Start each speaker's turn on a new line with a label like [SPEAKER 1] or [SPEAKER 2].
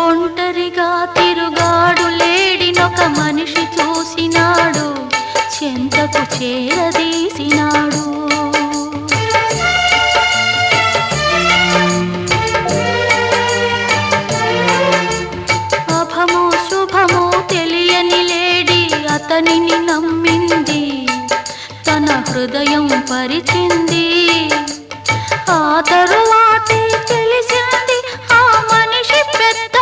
[SPEAKER 1] ఒంటరిగా తిరుగాడు లేడినొక మనిషి చూసినాడు చెంతకు చేరదీసినాడు. అభమో శుభమో తెలియని లేడి అతనిని నమ్మింది తన హృదయం పరిచింది. ఆ తరువాతే తెలిసింది ఆ మనిషి పెద్ద